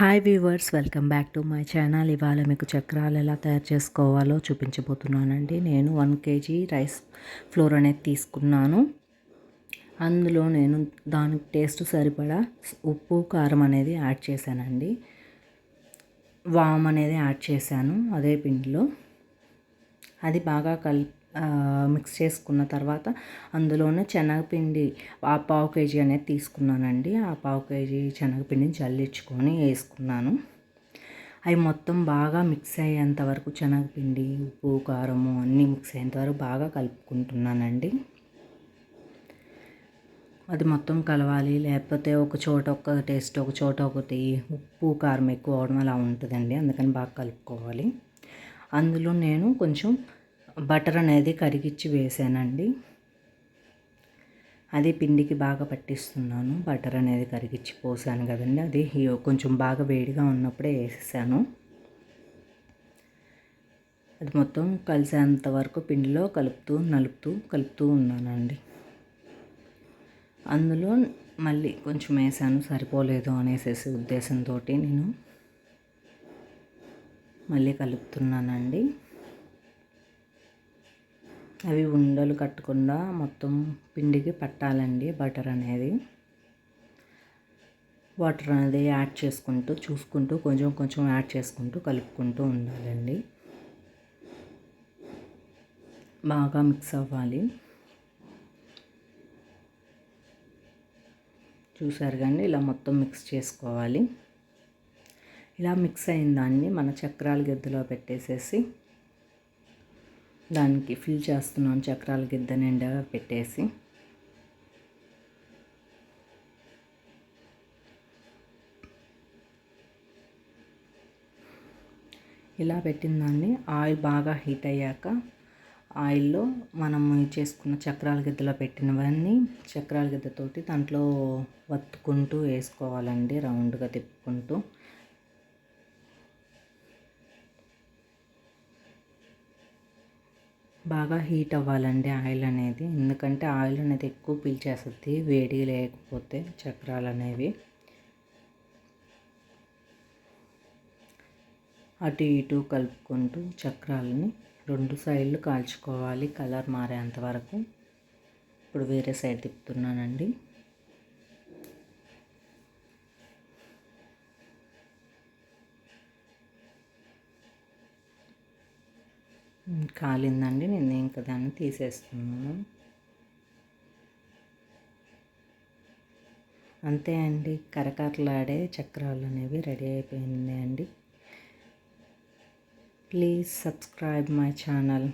Hi viewers welcome back to my channel ఇవాళ మీకు చక్రాలు ఎలా తయారు చేసుకోవాలో చూపించబోతున్నానండి. నేను వన్ కేజీ రైస్ ఫ్లోర్ అనేది తీసుకున్నాను. అందులో నేను దానికి టేస్ట్ సరిపడా ఉప్పు కారం అనేది యాడ్ చేశానండి. వామ్ అనేది యాడ్ చేశాను అదే పిండిలో. అది బాగా కల్ మిక్స్ చేసుకున్న తర్వాత అందులోనే శనగపిండి ఆ పావు కేజీ అనేది తీసుకున్నానండి. ఆ పావు కేజీ శనగపిండిని చల్లించుకొని వేసుకున్నాను. అవి మొత్తం బాగా మిక్స్ అయ్యేంత వరకు శనగపిండి ఉప్పు కారము అన్నీ మిక్స్ అయ్యేంత వరకు బాగా కలుపుకుంటున్నానండి. అది మొత్తం కలవాలి. లేకపోతే ఒక చోట ఒక టేస్ట్ ఒక చోట ఒకటి ఉప్పు కారం ఎక్కువ అవడం అలా ఉంటుందండి. అందుకని బాగా కలుపుకోవాలి. అందులో నేను కొంచెం బటర్ అనేది కరిగిచ్చి వేసానండి. అది పిండికి బాగా పట్టిస్తున్నాను. బటర్ అనేది కరిగిచ్చి పోసాను కదండి. అది కొంచెం బాగా వేడిగా ఉన్నప్పుడే వేసేసాను. అది మొత్తం కలిసేంత వరకు పిండిలో కలుపుతూ నలుపుతూ కలుపుతూ ఉన్నానండి. అందులో మళ్ళీ కొంచెం వేసాను. సరిపోలేదు అనేసేసి ఉద్దేశంతో నేను మళ్ళీ కలుపుతున్నానండి. అవి ఉండలు కట్టకుండా మొత్తం పిండికి పట్టాలండి బటర్ అనేది. వాటర్ అనేది యాడ్ చేసుకుంటూ చూసుకుంటూ కొంచెం కొంచెం యాడ్ చేసుకుంటూ కలుపుకుంటూ ఉండాలండి. బాగా మిక్స్ అవ్వాలి. చూసారు కానీ ఇలా మొత్తం మిక్స్ చేసుకోవాలి. ఇలా మిక్స్ అయిన దాన్ని మన చక్రాల గద్దెలో పెట్టేసేసి దానికి ఫిల్ చేస్తున్నాను చక్రాల గిద్ద నిండా పెట్టేసి. ఇలా పెట్టిందాన్ని ఆయిల్ బాగా హీట్ అయ్యాక ఆయిల్లో మనం చేసుకున్న చక్రాల గిద్దలో పెట్టినవన్నీ చక్రాల గిద్దతోటి దాంట్లో వత్తుకుంటూ వేసుకోవాలండి రౌండ్గా తిప్పుకుంటూ. బాగా హీట్ అవ్వాలండి ఆయిల్ అనేది. ఎందుకంటే ఆయిల్ అనేది ఎక్కువ పీల్చేస్తుంది వేడి లేకపోతే చక్రాలు అనేవి అటు ఇటు కలుపుకుంటూ చక్రాలని రెండు సైడ్లు కాల్చుకోవాలి కలర్ మారేంత వరకు. ఇప్పుడు వేరే సైడ్ తిప్పుతున్నానండి. కాలిందండి నేను ఇంకా దాన్ని తీసేస్తున్నాను. అంతే అండి కరకరలాడే చక్రాలు అనేవి రెడీ అయిపోయింది అండి ప్లీజ్ సబ్స్క్రైబ్ మై ఛానల్.